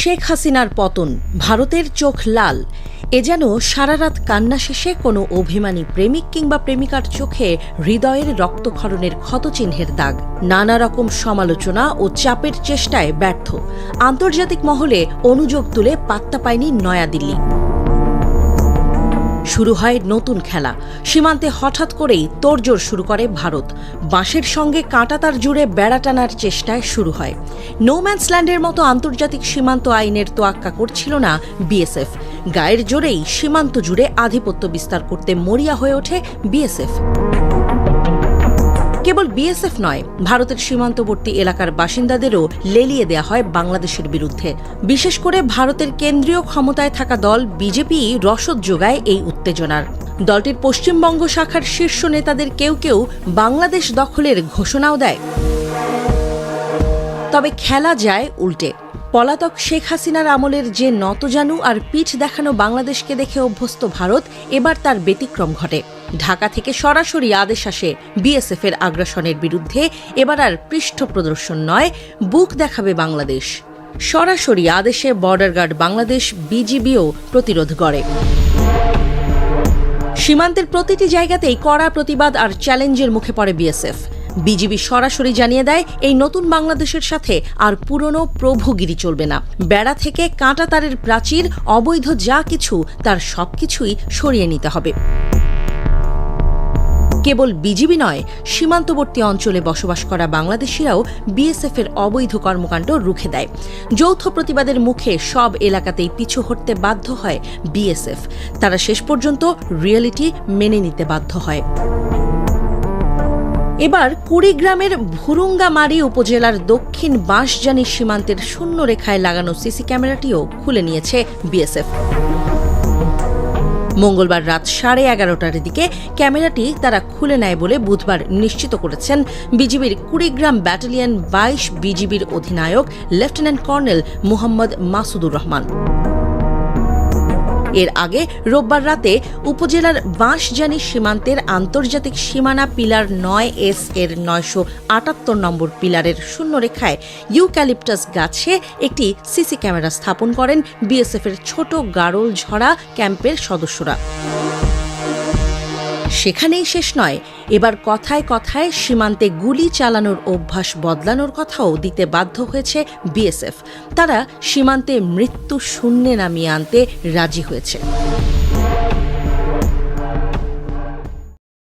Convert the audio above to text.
শেখ হাসিনার পতন, ভারতের চোখ লাল। এ যেন সারারাত কান্না শেষে কোনো অভিমানী প্রেমিক কিংবা প্রেমিকার চোখে হৃদয়ের রক্তক্ষরণের ক্ষতচিহ্নের দাগ। নানা রকম সমালোচনা ও চাপের চেষ্টায় ব্যর্থ। আন্তর্জাতিক মহলে অনুযোগ তুলে পাত্তা পায়নি নয়াদিল্লি। শুরু হয় নতুন খেলা। সীমান্তে হঠাৎ করেই তোড়জোড় শুরু করে ভারত। বাঁশের সঙ্গে কাঁটাতার জুড়ে বেড়া টানার চেষ্টায় শুরু হয়। নোম্যান্সল্যান্ডের মতো আন্তর্জাতিক সীমান্ত আইনের তোয়াক্কা করছিল না বিএসএফ। গায়ের জোরেই সীমান্ত জুড়ে আধিপত্য বিস্তার করতে মরিয়া হয়ে ওঠে বিএসএফ। কেবল বিএসএফ নয়, ভারতের সীমান্তবর্তী এলাকার বাসিন্দাদেরও লেলিয়ে দেয়া হয় বাংলাদেশের বিরুদ্ধে। বিশেষ করে ভারতের কেন্দ্রীয় ক্ষমতায় থাকা দল বিজেপি রসদ যোগায় এই উত্তেজনার। দলটির পশ্চিমবঙ্গ শাখার শীর্ষ নেতাদের কেউ কেউ বাংলাদেশ দখলের ঘোষণাও দেয়। তবে খেলা যায় উল্টে। পলাতক শেখ হাসিনার আমলের যে নতজানু আর পিঠ দেখানো বাংলাদেশকে দেখে অভ্যস্ত ভারত, এবার তার ব্যতিক্রম ঘটে। ঢাকা থেকে সরাসরি আদেশ আসে বিএসএফ এর আগ্রাসনের বিরুদ্ধে, এবার আর পৃষ্ঠ প্রদর্শন নয়, বুক দেখাবে বাংলাদেশ। সরাসরি আদেশে বর্ডার গার্ড বাংলাদেশ, বিজিবিও প্রতিরোধ করে সীমান্তের প্রতিটি জায়গাতেই কড়া প্রতিবাদ আর চ্যালেঞ্জের মুখে পড়ে বিএসএফ। বিজিবি সরাসরি জানিয়ে দেয়, এই নতুন বাংলাদেশের সাথে আর পুরনো প্রভুগিরি চলবে না। বেড়া থেকে কাঁটা তারের প্রাচীর, অবৈধ যা কিছু, তার সবকিছুই সরিয়ে নিতে হবে। কেবল বিজিবি নয়, সীমান্তবর্তী অঞ্চলে বসবাস করা বাংলাদেশিরাও বিএসএফ এর অবৈধ কর্মকাণ্ড রুখে দেয়। যৌথ প্রতিবাদের মুখে সব এলাকাতেই পিছু হটতে বাধ্য হয় বিএসএফ। তারা শেষ পর্যন্ত রিয়েলিটি মেনে নিতে বাধ্য হয়। এবার কুড়িগ্রামের ভুরুঙ্গামারি উপজেলার দক্ষিণ বাঁশজানি সীমান্তের শূন্য রেখায় লাগানো সিসি ক্যামেরাটিও খুলে নিয়েছে বিএসএফ। মঙ্গলবার রাত সাড়ে এগারোটার দিকে ক্যামেরাটি তারা খুলে নেয় বলে বুধবার নিশ্চিত করেছেন বিজিবির কুড়িগ্রাম ব্যাটালিয়ন বাইশ বিজিবির অধিনায়ক লেফটেন্যান্ট কর্নেল মুহাম্মদ মাসুদুর রহমান। এর আগে রোববার রাতে উপজেলার বাঁশজানি সীমান্তের আন্তর্জাতিক সীমানা পিলার নয় এস এর নয়শো আটাত্তর নম্বর পিলারের শূন্যরেখায় ইউক্যালিপটাস গাছে একটি সিসি ক্যামেরা স্থাপন করেন বিএসএফ এর ছোট গারোল ঝরা ক্যাম্পের সদস্যরা। সেখানেই শেষ নয়। এবার কথায় কথায় সীমান্তে গুলি চালানোর অভ্যাস বদলানোর কথাও দিতে বাধ্য হয়েছে বিএসএফ। তারা সীমান্তে মৃত্যু শূন্যে নামিয়ে আনতে রাজি হয়েছে।